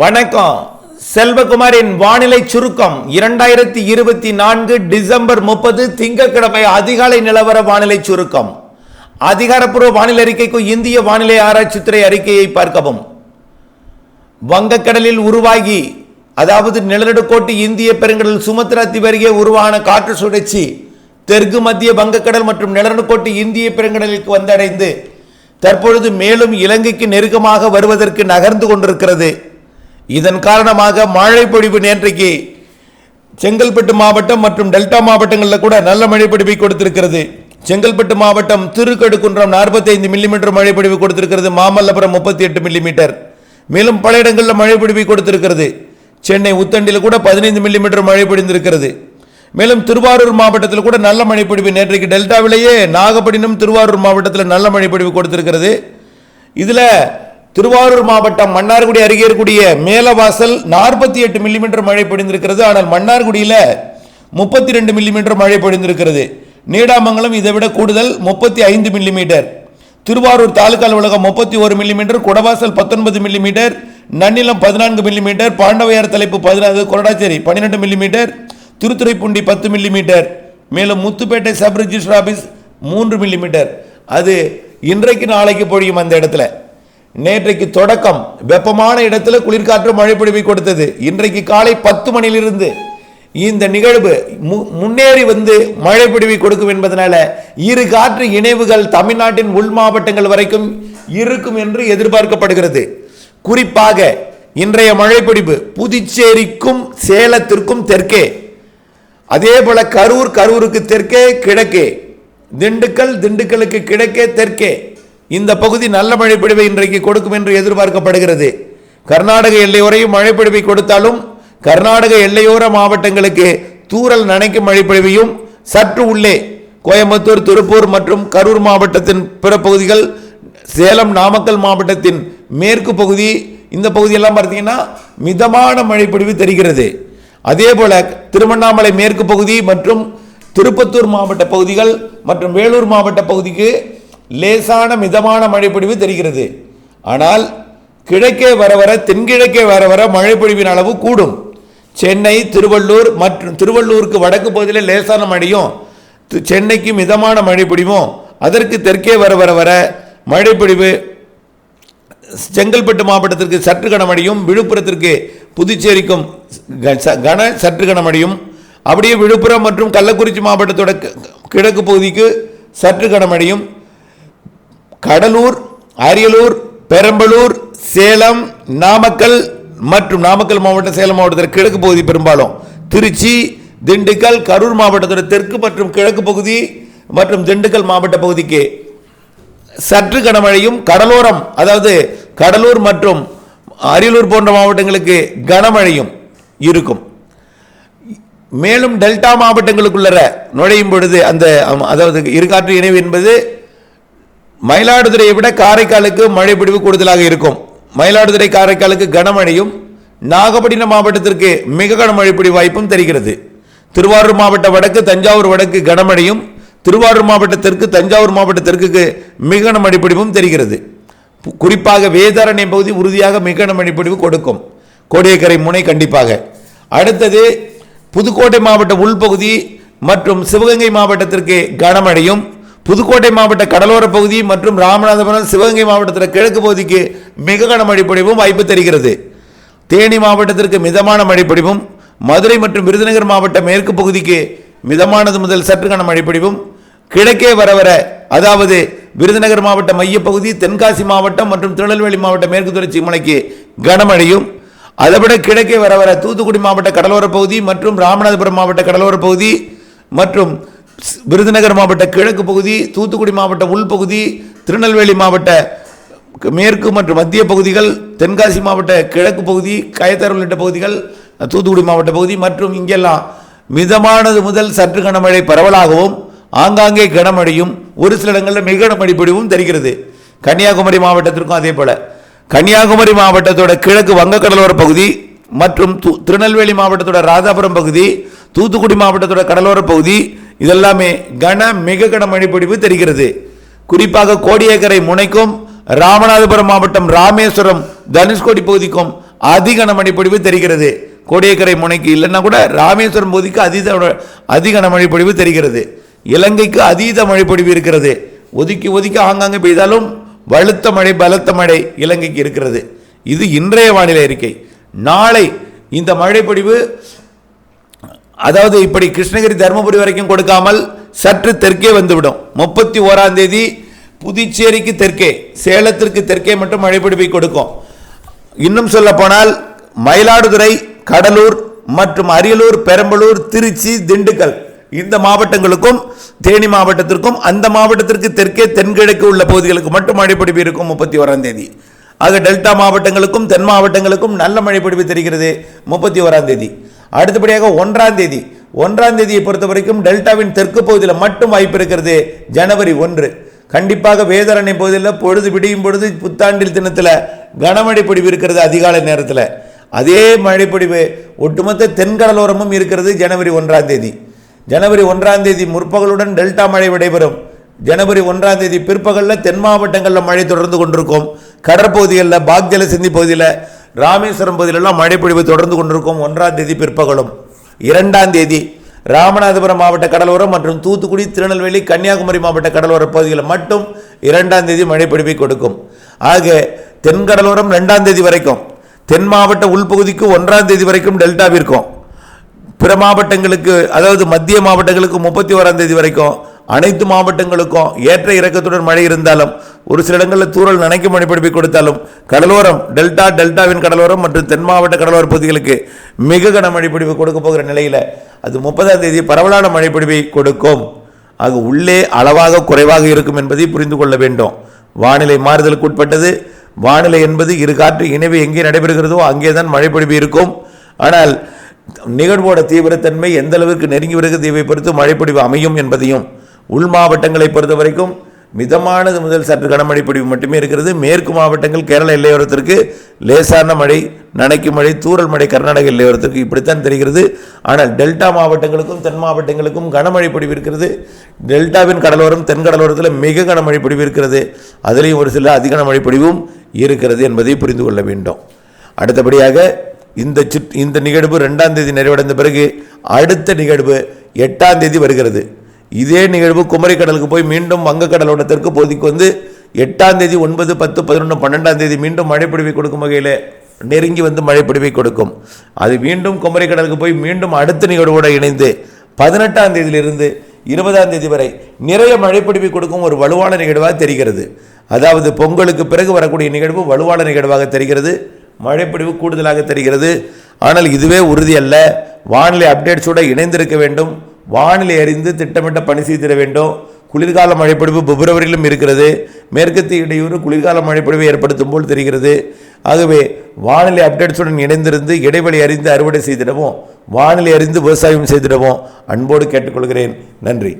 வணக்கம். செல்வகுமாரின் வானிலை சுருக்கம். இரண்டாயிரத்தி இருபத்தி நான்கு டிசம்பர் முப்பது திங்கட்கிழமை அதிகாலை நிலவர வானிலை சுருக்கம். அதிகாரப்பூர்வ வானிலை அறிக்கைக்கு இந்திய வானிலை ஆராய்ச்சித்துறை அறிக்கையை பார்க்கவும். வங்கக்கடலில் உருவாகி அதாவது நிலநடுக்கோட்டு இந்திய பெருங்கடல் சுமத்ரா திவருகே உருவான காற்று சுழற்சி தெற்கு மத்திய வங்கக்கடல் மற்றும் நிலநடுக்கோட்டு இந்திய பெருங்கடலுக்கு வந்தடைந்து தற்பொழுது மேலும் இலங்கைக்கு நெருக்கமாக வருவதற்கு நகர்ந்து கொண்டிருக்கிறது. இதன் காரணமாக மழை பொழிவு நேற்றைக்கு செங்கல்பட்டு மாவட்டம் மற்றும் டெல்டா மாவட்டங்களில் கூட நல்ல மழை கொடுத்திருக்கிறது. செங்கல்பட்டு மாவட்டம் திருக்கடுக்குன்றம் 45 மில்லிமீட்டர் மழை கொடுத்திருக்கிறது. மாமல்லபுரம் முப்பத்தி எட்டு மில்லிமீட்டர். மேலும் பல இடங்களில் மழை கொடுத்திருக்கிறது. சென்னை உத்தண்டியில் கூட பதினைந்து மில்லிமீட்டர் மழை பொழிந்திருக்கிறது. மேலும் திருவாரூர் மாவட்டத்தில் கூட நல்ல மழை நேற்றைக்கு டெல்டாவிலேயே நாகப்பட்டினம் திருவாரூர் மாவட்டத்தில் நல்ல மழை கொடுத்திருக்கிறது. இதில் திருவாரூர் மாவட்டம் மன்னார்குடி அருகே இருக்கக்கூடிய மேலவாசல் நாற்பத்தி எட்டு மில்லிமீட்டர் மழை பொழிந்திருக்கிறது. ஆனால் மன்னார்குடியில் முப்பத்தி ரெண்டு மில்லிமீட்டர் மழை பொழிந்திருக்கிறது. நீடாமங்கலம் இதை விட கூடுதல் முப்பத்தி ஐந்து மில்லிமீட்டர் திருவாரூர் தாலுகா அலுவலகம் முப்பத்தி ஒரு மில்லிமீட்டர் குடவாசல் பத்தொன்பது மில்லிமீட்டர் நன்னிலம் பதினான்கு மில்லிமீட்டர் பாண்டவையார் தலைப்பு பதினாறு கொரடாச்சேரி பன்னிரெண்டு மில்லிமீட்டர் திருத்துறைப்பூண்டி பத்து மில்லிமீட்டர் மேலும் முத்துப்பேட்டை சப் ரிஜிஸ்டர் ஆஃபீஸ் மூன்று மில்லிமீட்டர் அது இன்றைக்கு நாளைக்கு பொழியும் அந்த இடத்துல. நேற்றைக்கு தொடக்கம் வெப்பமான இடத்துல குளிர்காற்று மழை பொழிவை கொடுத்தது. இன்றைக்கு காலை பத்து மணியிலிருந்து இந்த நிகழ்வு மு- முன்னேறி வந்து மழை பிடிவி கொடுக்கும் என்பதனால இரு காற்று இணைவுகள் தமிழ்நாட்டின் உள் மாவட்டங்கள் வரைக்கும் இருக்கும் என்று எதிர்பார்க்கப்படுகிறது. குறிப்பாக இன்றைய மழை புதுச்சேரிக்கும் சேலத்திற்கும் தெற்கே. அதே போல கரூர் கரூருக்கு தெற்கே கிழக்கே. திண்டுக்கல் திண்டுக்கலுக்கு கிழக்கே தெற்கே. இந்த பகுதி நல்ல மழைப்பொழிவை இன்றைக்கு கொடுக்கும் என்று எதிர்பார்க்கப்படுகிறது. கர்நாடக எல்லையோரையும் மழைப்பொழிவை கொடுத்தாலும் கர்நாடக எல்லையோர மாவட்டங்களுக்கு தூரல் நனைக்கும் மழைப்பொழிவையும் சற்று உள்ளே கோயம்புத்தூர் திருப்பூர் மற்றும் கரூர் மாவட்டத்தின் பிற பகுதிகள் சேலம் நாமக்கல் மாவட்டத்தின் மேற்கு பகுதி இந்த பகுதியெல்லாம் பார்த்தீங்கன்னா மிதமான மழைப்பொழிவு தெரிகிறது. அதே போல திருவண்ணாமலை மேற்கு பகுதி மற்றும் திருப்பத்தூர் மாவட்ட பகுதிகள் மற்றும் வேலூர் மாவட்ட பகுதிக்கு லேசான மிதமான மழைப்பொழிவு தெரிகிறது. ஆனால் கிழக்கே வர வர தென்கிழக்கே வர வர மழைப்பொழிவின் அளவு கூடும். சென்னை திருவள்ளூர் மற்றும் திருவள்ளூருக்கு வடக்கு பகுதியில் லேசான மழையும் தி- சென்னைக்கு மிதமான மழைப்பொழிவும் அதற்கு தெற்கே வர வர வர மழைப்பொழிவு செங்கல்பட்டு மாவட்டத்திற்கு சற்று கனமழையும் விழுப்புரத்திற்கு புதுச்சேரிக்கும் கன சற்று கனமழையும் அப்படியே விழுப்புரம் மற்றும் கள்ளக்குறிச்சி மாவட்டத்தோட கிழக்கு பகுதிக்கு சற்று கனமழையும் கடலூர் அரியலூர் பெரம்பலூர் சேலம் நாமக்கல் மற்றும் நாமக்கல் மாவட்டம் சேலம் மாவட்டத்தில் கிழக்கு பகுதி பெரும்பாலும். திருச்சி திண்டுக்கல் கரூர் மாவட்டத்தோட தெற்கு மற்றும் கிழக்கு பகுதி மற்றும் திண்டுக்கல் மாவட்ட பகுதிக்கு சற்று கனமழையும் கடலோரம் அதாவது கடலூர் மற்றும் அரியலூர் போன்ற மாவட்டங்களுக்கு கனமழையும் இருக்கும். மேலும் டெல்டா மாவட்டங்களுக்குள்ள நுழையும் பொழுது அந்த அதாவது இருகாற்று இணைவு என்பது மயிலாடுதுறையை விட காரைக்காலுக்கு மழை பிடிவு கூடுதலாக இருக்கும். மயிலாடுதுறை காரைக்காலுக்கு கனமழையும் நாகப்பட்டினம் மாவட்டத்திற்கு மிக கனமழை பிடி வாய்ப்பும் தெரிகிறது. திருவாரூர் மாவட்ட வடக்கு தஞ்சாவூர் வடக்கு கனமழையும் திருவாரூர் மாவட்டத்திற்கு தஞ்சாவூர் மாவட்டத்திற்கு மிக கனமழை பிடிவும் தெரிகிறது. குறிப்பாக வேதாரண்யம் பகுதி உறுதியாக மிக கனமழை பிடிவு கொடுக்கும். கோடியக்கரை முனை கண்டிப்பாக. அடுத்தது புதுக்கோட்டை மாவட்ட உள்பகுதி மற்றும் சிவகங்கை மாவட்டத்திற்கு கனமழையும் புதுக்கோட்டை மாவட்ட கடலோர பகுதி மற்றும் ராமநாதபுரம் சிவகங்கை மாவட்டத்தில் கிழக்கு பகுதிக்கு மிக கன மழைப்பொழிவும் வாய்ப்பு தருகிறது. தேனி மாவட்டத்திற்கு மிதமான மழைப்பொழிவும் மதுரை மற்றும் விருதுநகர் மாவட்ட மேற்கு பகுதிக்கு மிதமானது முதல் சற்று கன மழைப்பொழிவும் கிழக்கே வர வர அதாவது விருதுநகர் மாவட்ட மையப்பகுதி தென்காசி மாவட்டம் மற்றும் திருநெல்வேலி மாவட்ட மேற்கு தொடர்ச்சி மலைக்கு கனமழையும் அதைவிட கிழக்கே வர வர தூத்துக்குடி மாவட்ட கடலோர பகுதி மற்றும் ராமநாதபுரம் மாவட்ட கடலோர பகுதி மற்றும் விருதுநகர் மாவட்ட கிழக்கு பகுதி தூத்துக்குடி மாவட்ட உள்பகுதி திருநெல்வேலி மாவட்ட மேற்கு மற்றும் மத்திய பகுதிகள் தென்காசி மாவட்ட கிழக்கு பகுதி கயத்தார் உள்ளிட்ட பகுதிகள் தூத்துக்குடி மாவட்ட பகுதி மற்றும் இங்கெல்லாம் மிதமானது முதல் சற்று கனமழை பரவலாகவும் ஆங்காங்கே கனமழையும் ஒரு சில இடங்களில் மிக கனமழை பொழிவும் தெரிகிறது. கன்னியாகுமரி மாவட்டத்திற்கும் அதே போல. கன்னியாகுமரி மாவட்டத்தோட கிழக்கு வங்கக்கடலோர பகுதி மற்றும் திருநெல்வேலி மாவட்டத்தோட ராதாபுரம் பகுதி தூத்துக்குடி மாவட்டத்தோட கடலோர பகுதி இதெல்லாமே கன மிக கன மழைப்பொழிவு தெரிகிறது. குறிப்பாக கோடியக்கரை முனைக்கும் ராமநாதபுரம் மாவட்டம் ராமேஸ்வரம் தனுஷ்கோடி பகுதிக்கும் அதிகன மழைப்பொழிவு தெரிகிறது. கோடியக்கரை முனைக்கு இல்லைன்னா கூட ராமேஸ்வரம் பகுதிக்கு அதீத அதிகன மழைப்பொழிவு தெரிகிறது. இலங்கைக்கு அதீத மழைப்பொழிவு இருக்கிறது. ஒதுக்கி ஒதுக்கி ஆங்காங்கே பெய்தாலும் வலுத்த மழை பலத்த மழை இலங்கைக்கு இருக்கிறது. இது இன்றைய வானிலை அறிக்கை. நாளை இந்த மழைப்பொழிவு அதாவது இப்படி கிருஷ்ணகிரி தருமபுரி வரைக்கும் கொடுக்காமல் சற்று தெற்கே வந்துவிடும். முப்பத்தி ஓராம் தேதி புதுச்சேரிக்கு தெற்கே சேலத்திற்கு தெற்கே மட்டும் மழைப்பிடிப்பை கொடுக்கும். இன்னும் சொல்லப்போனால் மயிலாடுதுறை கடலூர் மற்றும் அரியலூர் பெரம்பலூர் திருச்சி திண்டுக்கல் இந்த மாவட்டங்களுக்கும் தேனி மாவட்டத்திற்கும் அந்த மாவட்டத்திற்கு தெற்கே தென்கிழக்கு உள்ள பகுதிகளுக்கு மட்டும் மழைப்பிடிப்பு இருக்கும் முப்பத்தி ஓராம் தேதி. ஆக டெல்டா மாவட்டங்களுக்கும் தென் மாவட்டங்களுக்கும் நல்ல மழைப்பிடிப்பு தெரிகிறது முப்பத்தி ஓராம் தேதி. அடுத்தபடியாக ஒன்றாம் தேதி ஒன்றாம் தேதியை பொறுத்த வரைக்கும் டெல்டாவின் தெற்கு பகுதியில் மட்டும் வாய்ப்பு இருக்கிறது ஜனவரி ஒன்று. கண்டிப்பாக வேதரணை பகுதியில் பொழுது விடியும் பொழுது புத்தாண்டில் தினத்தில் கனமழை பொடிவு இருக்கிறது அதிகாலை நேரத்தில். அதே மழைப்பொடிவு ஒட்டுமொத்த தென்கடலோரமும் இருக்கிறது ஜனவரி ஒன்றாம் தேதி. ஜனவரி ஒன்றாம் தேதி முற்பகலுடன் டெல்டா மழை விடைபெறும். ஜனவரி ஒன்றாம் தேதி பிற்பகலில் தென் மாவட்டங்களில் மழை தொடர்ந்து கொண்டிருக்கும். கடற்பகுதிகளில் பாக்ஜல சிந்தி பகுதியில் ராமேஸ்வரம் பகுதியிலெல்லாம் மழை பொழிவு தொடர்ந்து கொண்டிருக்கும் ஒன்றாம் தேதி பிற்பகலும். இரண்டாம் தேதி ராமநாதபுரம் மாவட்ட கடலோரம் மற்றும் தூத்துக்குடி திருநெல்வேலி கன்னியாகுமரி மாவட்ட கடலோர பகுதிகளில் மட்டும் இரண்டாம் தேதி மழை பொழிவை கொடுக்கும். ஆக தென்கடலோரம் ரெண்டாம் தேதி வரைக்கும் தென் மாவட்ட உள்பகுதிக்கு ஒன்றாம் தேதி வரைக்கும் டெல்டாவிற்கும் பிற மாவட்டங்களுக்கு அதாவது மத்திய மாவட்டங்களுக்கு முப்பத்தி ஓராம் தேதி வரைக்கும் அனைத்து மாவட்டங்களுக்கும் ஏற்ற இறக்கத்துடன் மழை இருந்தாலும் ஒரு சில இடங்களில் தூறல் நனைக்கும் மழை கொடுத்தாலும் கடலோரம் டெல்டா டெல்டாவின் கடலோரம் மற்றும் தென் மாவட்ட கடலோர பகுதிகளுக்கு மிக கன மழைப்பிடிவு கொடுக்க போகிற நிலையில் அது முப்பதாம் தேதி பரவலான மழைப்பிடிவை கொடுக்கும். ஆக உள்ளே அளவாக குறைவாக இருக்கும் என்பதை புரிந்து கொள்ள வேண்டும். வானிலை மாறுதலுக்கு உட்பட்டது. வானிலை என்பது இரு காற்று இணைவு எங்கே நடைபெறுகிறதோ அங்கே தான் மழை இருக்கும். ஆனால் நிகழ்வோட தீவிரத்தன்மை எந்த அளவிற்கு நெருங்கி வருகிறது இவை பொறுத்து மழைப்பிடிவு அமையும் என்பதையும் உள் மாவட்டங்களை பொறுத்த வரைக்கும் மிதமானது முதல் சற்று கனமழை பொழிவு மட்டுமே இருக்கிறது. மேற்கு மாவட்டங்கள் கேரள எல்லையோரத்திற்கு லேசான மழை நனைக்கும் மழை தூரல் மழை கர்நாடக எல்லையோரத்திற்கு இப்படித்தான் தெரிகிறது. ஆனால் டெல்டா மாவட்டங்களுக்கும் தென் மாவட்டங்களுக்கும் கனமழை பொழிவு இருக்கிறது. டெல்டாவின் கடலோரம் தென் கடலோரத்தில் மிக கனமழை பொழிவு இருக்கிறது. அதிலையும் ஒரு சில அதிக கனமழை பொழிவும் இருக்கிறது என்பதை புரிந்து கொள்ள வேண்டும். அடுத்தபடியாக இந்த சுற் இந்த நிகழ்வு ரெண்டாம் தேதி நிறைவடைந்த பிறகு அடுத்த நிகழ்வு எட்டாம் தேதி வருகிறது. இதே நிகழ்வு குமரிக்கடலுக்கு போய் மீண்டும் வங்கக்கடலோட தெற்கு பகுதிக்கு வந்து எட்டாம் தேதி ஒன்பது பத்து பதினொன்று பன்னெண்டாம் தேதி மீண்டும் மழைப்பிடிவை கொடுக்கும் வகையில் நெருங்கி வந்து மழைப்பிடிவை கொடுக்கும். அது மீண்டும் குமரிக்கடலுக்கு போய் மீண்டும் அடுத்த நிகழ்வோடு இணைந்து பதினெட்டாம் தேதியிலிருந்து இருபதாம் தேதி வரை நிறைய மழைப்பிடிவை கொடுக்கும் ஒரு வலுவான நிகழ்வாக தெரிகிறது. அதாவது பொங்கலுக்கு பிறகு வரக்கூடிய நிகழ்வு வலுவான நிகழ்வாக தெரிகிறது. மழைப்பிடிவு கூடுதலாக தெரிகிறது. ஆனால் இதுவே உறுதி அல்ல வானிலை அப்டேட்ஸோடு இணைந்திருக்க வேண்டும். வானிலை அறிந்து திட்டமிட்ட பணி செய்திட வேண்டும். குளிர்கால மழைப்பொழிவு பிப்ரவரியிலும் இருக்கிறது. மேற்கத்திய இடையூறு குளிர்கால மழைப்பொழிவை ஏற்படுத்தும் போல் தெரிகிறது. ஆகவே வானிலை அப்டேட்ஸுடன் இணைந்திருந்து இடைவெளி அறிந்து அறுவடை செய்திடவும் வானிலை அறிந்து விவசாயம் செய்திடவும் அன்போடு கேட்டுக்கொள்கிறேன். நன்றி.